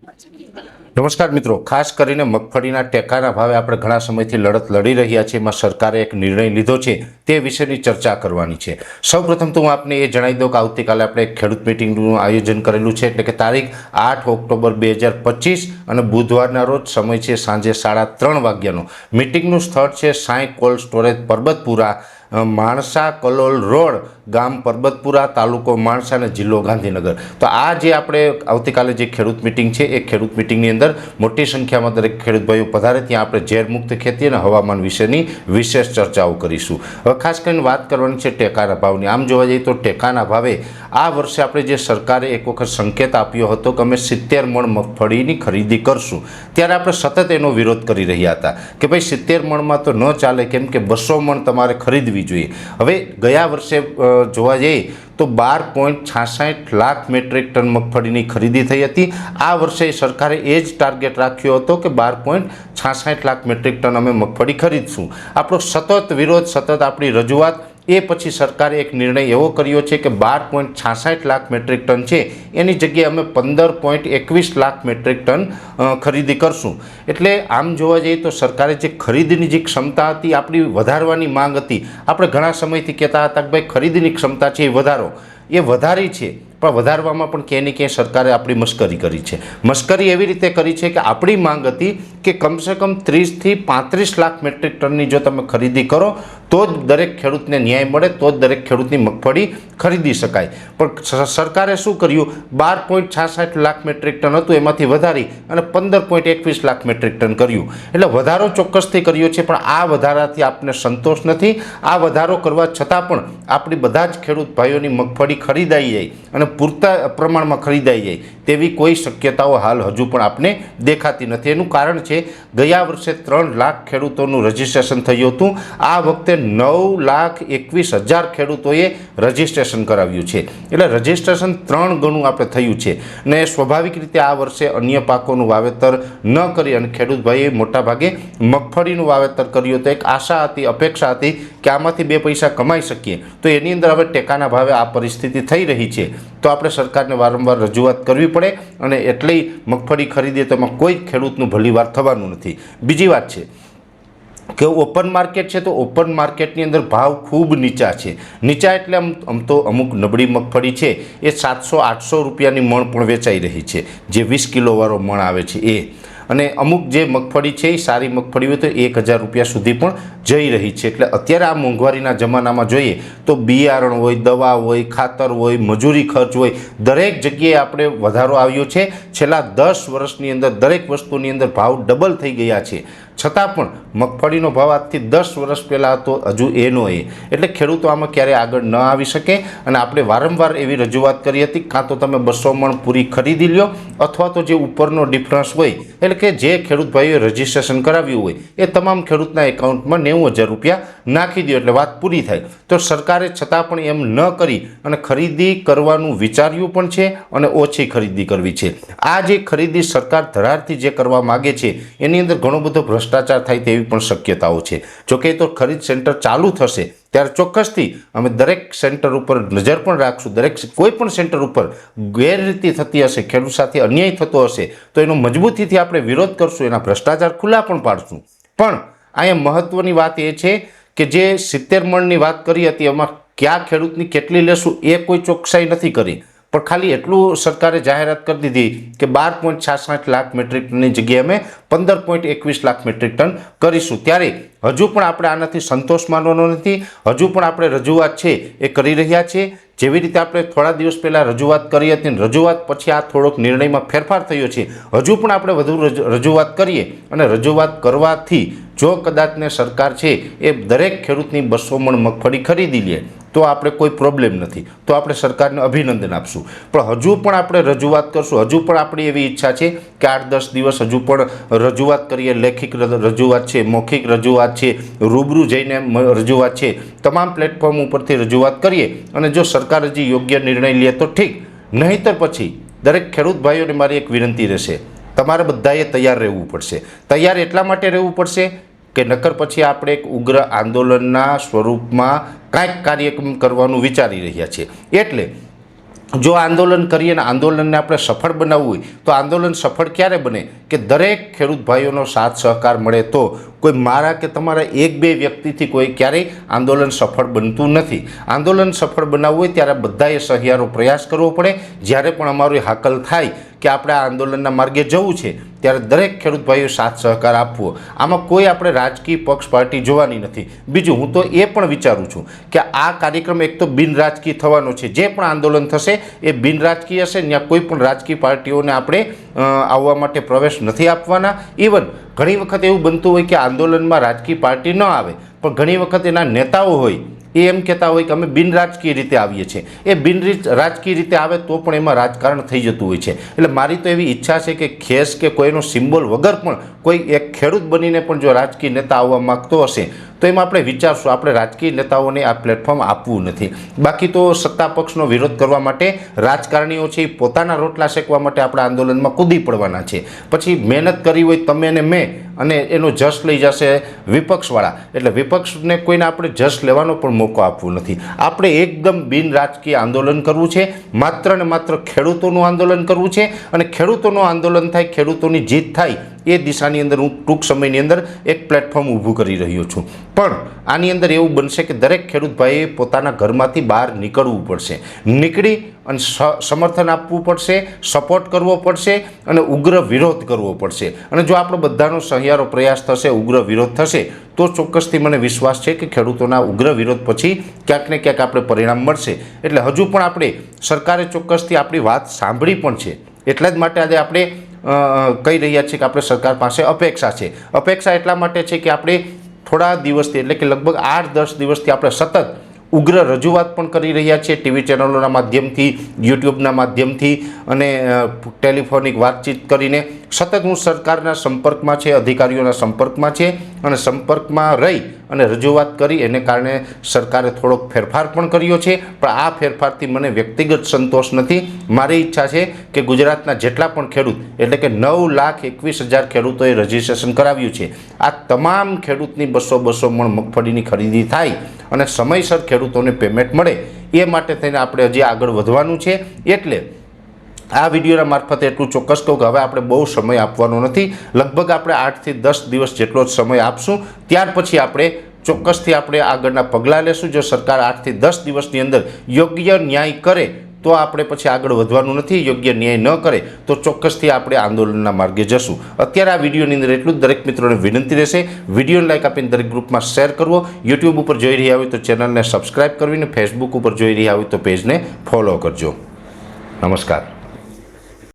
નમસ્કાર મિત્રો. ખાસ કરીને મગફળીના ટેકાના ભાવે આપણે ઘણા સમયથી લડત લડી રહ્યા છીએ. એમાં સરકારે એક નિર્ણય લીધો છે. તે વિશેની ચર્ચા કરવાની છે. સૌપ્રથમ તો હું આપને એ જણાવી દઉં કે આવતીકાલે આપણે ખેડૂત મિટિંગનું આયોજન કરેલું છે. એટલે કે તારીખ આઠ ઓક્ટોબર બે હજાર પચીસ અને બુધવારના રોજ સમય છે સાંજે સાડા ત્રણ વાગ્યાનો. મિટિંગનું સ્થળ છે Sai cold storage Parbatpura Mansa Kalol road, ગામ પરબતપુરા, તાલુકો માણસા અને જિલ્લો ગાંધીનગર. તો આ જે આપણે આવતીકાલે જે ખેડૂત મિટિંગ છે, એ ખેડૂત મિટિંગની અંદર મોટી સંખ્યામાં દરેક ખેડૂત ભાઈઓ પધારે, ત્યાં આપણે ઝેરમુક્ત ખેતી અને હવામાન વિશેની વિશેષ ચર્ચાઓ કરીશું. હવે ખાસ કરીને વાત કરવાની છે ટેકાના ભાવની. આમ જોવા જઈએ તો ટેકાના ભાવે આ વર્ષે આપણે જે સરકારે એક વખત સંકેત આપ્યો હતો કે અમે સિત્તેર મણ મગફળીની ખરીદી કરશું. ત્યારે આપણે સતત એનો વિરોધ કરી રહ્યા હતા કે ભાઈ સિત્તેર મણમાં તો ન ચાલે, કેમ કે બસો મણ તમારે ખરીદવી જોઈએ. હવે ગયા વર્ષે જોવા જઈએ તો બાર પોઈન્ટ છાસઠ લાખ મેટ્રિક ટન મગફળીની ખરીદી થઈ હતી. આ વર્ષે સરકારે એ જ ટાર્ગેટ રાખ્યો હતો કે બાર પોઈન્ટ છાસઠ લાખ મેટ્રિક ટન અમે મગફળી ખરીદશું. આપણો સતત વિરોધ, સતત આપણી રજૂઆત એ પછી સરકારે એક નિર્ણય એવો કર્યો છે કે બાર પોઈન્ટ છાસઠ લાખ મેટ્રિક ટન છે. એની જગ્યાએ અમે પંદર પોઈન્ટ એકવીસ લાખ મેટ્રિક ટન ખરીદી કરશું. એટલે આમ જોવા જઈએ તો સરકારે જે ખરીદીની જે ક્ષમતા હતી આપણી વધારવાની માંગ હતી. આપણે ઘણા સમયથી કહેતા હતા કે ભાઈ ખરીદીની ક્ષમતા છે એ વધારો. એ વધારી છે. પણ વધારવામાં પણ ક્યાંય ને ક્યાંય સરકારે આપણી મશ્કરી કરી છે. મશ્કરી એવી રીતે કરી છે કે આપણી માંગ હતી કે કમસે કમ ત્રીસથી પાંત્રીસ લાખ મેટ્રિક ટનની જો તમે ખરીદી કરો, તો જ દરેક ખેડૂતને ન્યાય મળે, તો જ દરેક ખેડૂતની મગફળી ખરીદી શકાય. પણ સરકારે શું કર્યું? બાર પોઈન્ટ છાસઠ લાખ મેટ્રિક ટન હતું, એમાંથી વધારી અને પંદર પોઈન્ટ એકવીસ લાખ મેટ્રિક ટન કર્યું. એટલે વધારો ચોક્કસથી કર્યો છે, પણ આ વધારાથી આપને સંતોષ નથી. આ વધારો કરવા છતાં પણ આપણી બધા જ ખેડૂત ભાઈઓની મગફળી ખરીદાઈ જાય અને પૂરતા પ્રમાણમાં ખરીદાઈ જાય તેવી કોઈ શક્યતાઓ હાલ હજુ પણ આપને દેખાતી નથી. એનું કારણ છે, ગયા વર્ષે ત્રણ લાખ ખેડૂતોનું રજિસ્ટ્રેશન થયું હતું. આ વખતે નવ લાખ એકવીસ હજાર ખેડૂતોએ રજિસ્ટ્રેશન કરાવ્યું છે. એટલે રજિસ્ટ્રેશન ત્રણ ગણું આપણે થયું છે. ને સ્વાભાવિક રીતે આ વર્ષે અન્ય પાકોનું વાવેતર ન કરી અને ખેડૂતભાઈએ મોટાભાગે મગફળીનું વાવેતર કર્યું. તો એક આશા હતી, અપેક્ષા હતી કે આમાંથી બે પૈસા કમાઈ શકીએ? તો એની અંદર હવે ટેકાના ભાવે આ પરિસ્થિતિ થઈ રહી છે. તો આપણે સરકારને વારંવાર રજૂઆત કરવી પડે અને એટલી મગફળી ખરીદીએ તો એમાં કોઈ જ ખેડૂતનું ભલીવાર થવાનું નથી. બીજી વાત છે કે ઓપન માર્કેટ છે તો ઓપન માર્કેટની અંદર ભાવ ખૂબ નીચા છે. નીચા એટલે આમ તો અમુક નબળી મગફળી છે. એ સાતસો, આઠસો રૂપિયાની મણ પણ વેચાઈ રહી છે. જે વીસ કિલોવાળો મણ આવે છે એ. અને અમુક જે મગફળી છે એ સારી મગફળી હોય તો એક હજાર રૂપિયા સુધી પણ જઈ રહી છે. એટલે અત્યારે આ મોંઘવારીના જમાનામાં જોઈએ તો બિયારણ હોય, દવા હોય, ખાતર હોય, મજૂરી ખર્ચ હોય, દરેક જગ્યાએ આપણે વધારો આવ્યો છે. છેલ્લા દસ વર્ષની અંદર દરેક વસ્તુની અંદર ભાવ ડબલ થઈ ગયા છે. છતાં પણ મગફળીનો ભાવ આજથી દસ વર્ષ પહેલાં હતો, હજુ એનો એ એટલે ખેડૂતો આમાં ક્યારેય આગળ ન આવી શકે અને આપણે વારંવાર એવી રજૂઆત કરી હતી, કાં તો તમે બસો મણ પૂરી ખરીદી લ્યો, અથવા તો જે ઉપરનો ડિફરન્સ હોય, એટલે કે જે ખેડૂત ભાઈઓએ રજિસ્ટ્રેશન કરાવ્યું હોય, એ તમામ ખેડૂતના એકાઉન્ટમાં નેવું હજાર રૂપિયા નાખી દો એટલે વાત પૂરી થાય. તો સરકારે છતાં પણ એમ ન કરી અને ખરીદી કરવાનું વિચાર્યું પણ છે અને ઓછી ખરીદી કરવી છે. આ જે ખરીદી સરકાર ધરારથી જે કરવા માગે છે, એની અંદર ઘણો બધો ભ્રષ્ટાચાર થાય તેવી પણ શક્યતાઓ છે. જોકે તો ખરીદ સેન્ટર ચાલુ થશે, ત્યારે ચોક્કસથી અમે દરેક સેન્ટર ઉપર નજર પણ રાખશું. દરેક કોઈ પણ સેન્ટર ઉપર ગેરરીતિ થતી હશે, ખેડૂત સાથે અન્યાય થતો હશે, તો એનો મજબૂતીથી આપણે વિરોધ કરશું, એના ભ્રષ્ટાચાર ખુલ્લા પણ પાડશું. પણ અહીંયા મહત્ત્વની વાત એ છે કે જે સિત્તેર મણની વાત કરી હતી, એમાં ક્યાં ખેડૂતની કેટલી લેશું, એ કોઈ ચોકસાઈ નથી કરી. પણ ખાલી એટલું સરકારે જાહેરાત કરી દીધી કે બાર પોઈન્ટ છાસઠ લાખ મેટ્રિક ટનની જગ્યાએ અમે પંદર પોઈન્ટ એકવીસ લાખ મેટ્રિક ટન કરીશું. ત્યારે હજુ પણ આપણે આનાથી સંતોષ માનવાનો નથી. હજુ પણ આપણે રજૂઆત છે એ કરી રહ્યા છીએ જેવી રીતે આપણે થોડા દિવસ પહેલાં રજૂઆત કરી હતી રજૂઆત પછી આ થોડોક નિર્ણયમાં ફેરફાર થયો છે. હજુ પણ આપણે વધુ રજૂ- રજૂઆત કરીએ અને રજૂઆત કરવાથી જો કદાચને સરકાર છે એ દરેક ખેડૂતની બસો મણ મગફળી ખરીદી લે. તો આપણે કોઈ પ્રોબ્લેમ નથી. તો આપણે સરકારને અભિનંદન આપશું. પણ હજુ પણ આપણે રજૂઆત કરશું. હજુ પણ આપણી એવી ઈચ્છા છે કે આઠ દસ દિવસ હજુ પણ રજૂઆત કરીએ. લેખિક રજૂઆત છે, મૌખિક રજૂઆત છે, રૂબરૂ જઈને રજૂઆત છે. તમામ પ્લેટફોર્મ ઉપરથી રજૂઆત કરીએ અને જો સરકાર હજી યોગ્ય નિર્ણય લે તો ઠીક. નહીંતર પછી દરેક ખેડૂત ભાઈઓને મારી એક વિનંતી રહેશે. તમારે બધાએ તૈયાર રહેવું પડશે. તૈયાર એટલા માટે રહેવું પડશે કે નકર પછી આપણે એક ઉગ્ર આંદોલનના સ્વરૂપમાં કાંઈક કાર્યક્રમ કરવાનું વિચારી રહ્યા છે એટલે જો આંદોલન કરીએ અને આંદોલનને આપણે સફળ બનાવવું હોય, તો આંદોલન સફળ ક્યારે બને? કે દરેક ખેડૂત ભાઈઓનો સાથ સહકાર મળે તો કોઈ મારા કે તમારા એક બે વ્યક્તિથી કોઈ ક્યારેય આંદોલન સફળ બનતું નથી. આંદોલન સફળ બનાવવું હોય ત્યારે બધાએ સહિયારો પ્રયાસ કરવો પડે. જ્યારે પણ અમારું હાકલ થાય કે આપણે આ આંદોલનના માર્ગે જવું છે, ત્યારે દરેક ખેડૂત ભાઈઓ સાથ સહકાર આપવો. આમાં કોઈ આપણે રાજકીય પક્ષ પાર્ટી જોવાની નથી. બીજું, હું તો એ પણ વિચારું છું કે આ કાર્યક્રમ એક તો બિન રાજકીય થવાનો છે. જે પણ આંદોલન થશે, એ બિન રાજકીય હશે. ત્યાં કોઈ પણ રાજકીય પાર્ટીઓને આપણે આવવા માટે પ્રવેશ નથી આપવાના. ઇવન ઘણી વખત એવું બનતું હોય કે આંદોલનમાં રાજકીય પાર્ટી ન આવે, પણ ઘણી વખત એના નેતાઓ હોય, એ એમ કહેતા હોય કે અમે બિન રાજકીય રીતે આવીએ છીએ. એ બિન રાજકીય રીતે આવે તો પણ એમાં રાજકારણ થઈ જતું હોય છે. એટલે મારી તો એવી ઈચ્છા છે કે ખેસ કે કોઈનો સિમ્બોલ વગર પણ કોઈ એક ખેડૂત બનીને પણ જો રાજકીય નેતા આવવા માગતો હશે તો એમાં આપણે વિચારશું, આપણે રાજકીય નેતાઓને આ પ્લેટફોર્મ આપવું નથી. બાકી તો સત્તા પક્ષનો વિરોધ કરવા માટે રાજકારણીઓ છે એ પોતાના રોટલા શેકવા માટે આપણા આંદોલનમાં કૂદી પડવાના છે. પછી મહેનત કરી હોય તમે અને મેં, અને એનો જશ લઈ જશે વિપક્ષવાળા. એટલે વિપક્ષને કોઈને આપણે જશ લેવાનો પણ મોકો આપવો નથી. આપણે એકદમ બિન રાજકીય આંદોલન કરવું છે, માત્ર ને માત્ર ખેડૂતોનું આંદોલન કરવું છે, અને ખેડૂતોનું આંદોલન થાય, ખેડૂતોની જીત થાય એ દિશાની અંદર હું ટૂંક સમયની અંદર એક પ્લેટફોર્મ ઊભું કરી રહ્યો છું. પણ આની અંદર એવું બનશે કે દરેક ખેડૂત ભાઈએ પોતાના ઘરમાંથી બહાર નીકળવું પડશે. નીકળી અને સમર્થન આપવું પડશે સપોર્ટ કરવો પડશે અને ઉગ્ર વિરોધ કરવો પડશે. અને જો આપણો બધાનો સહિયારો પ્રયાસ થશે, ઉગ્ર વિરોધ થશે, તો ચોક્કસથી મને વિશ્વાસ છે કે ખેડૂતોના ઉગ્ર વિરોધ પછી ક્યાંક ને ક્યાંક આપણે પરિણામ મળશે. એટલે હજુ પણ આપણે સરકારે ચોક્કસથી આપણી વાત સાંભળી પણ છે. એટલા જ માટે આજે આપણે કહી રહ્યા છીએ કે આપણે સરકાર પાસે અપેક્ષા છે. અપેક્ષા એટલા માટે છે કે આપણે થોડા દિવસથી, એટલે કે લગભગ આઠ દસ દિવસથી આપણે સતત ઉગ્ર રજૂઆત પણ કરી રહ્યા છે ટીવી ચેનલોના માધ્યમથી યુટ્યુબના માધ્યમથી અને ટેલિફોનિક વાતચીત કરીને સતત હું સરકારના સંપર્કમાં છે, અધિકારીઓના સંપર્કમાં છે અને સંપર્કમાં રહી અને રજૂઆત કરી એને કારણે સરકારે થોડોક ફેરફાર પણ કર્યો છે. પણ આ ફેરફારથી મને વ્યક્તિગત સંતોષ નથી. મારી ઈચ્છા છે કે ગુજરાતના જેટલા પણ ખેડૂત, એટલે કે નવ લાખ એકવીસ હજાર ખેડૂતોએ રજીસ્ટ્રેશન કરાવ્યું છે. આ તમામ ખેડૂતની બસો બસો મણ મગફળીની ખરીદી થાય અને સમયસર ખેડૂતોને પેમેન્ટ મળે. એ માટે થઈને આપણે હજી આગળ વધવાનું છે. એટલે આ વિડીયોના મારફતે એટલું ચોક્કસ કહું કે હવે આપણે બહુ સમય આપવાનો નથી. લગભગ આપણે આઠથી દસ દિવસ જેટલો જ સમય આપશું. ત્યાર પછી આપણે ચોક્કસથી આપણે આગળના પગલાં લેશું. જો સરકાર આઠથી દસ દિવસની અંદર યોગ્ય ન્યાય કરે તો આપણે પછી આગળ વધવાનું નથી, યોગ્ય ન્યાય ન કરે, તો ચોક્કસથી આપણે આંદોલનના માર્ગે જશું. અત્યારે આ વિડીયોની અંદર એટલું જ. દરેક મિત્રોને વિનંતી રહેશે, વિડીયોને લાઈક આપીને દરેક ગ્રુપમાં શેર કરવો. યુટ્યુબ ઉપર જોઈ રહ્યા હોય તો ચેનલને સબસ્ક્રાઇબ કરવીને, ફેસબુક ઉપર જોઈ રહ્યા હોય તો પેજને ફોલો કરજો. નમસ્કાર.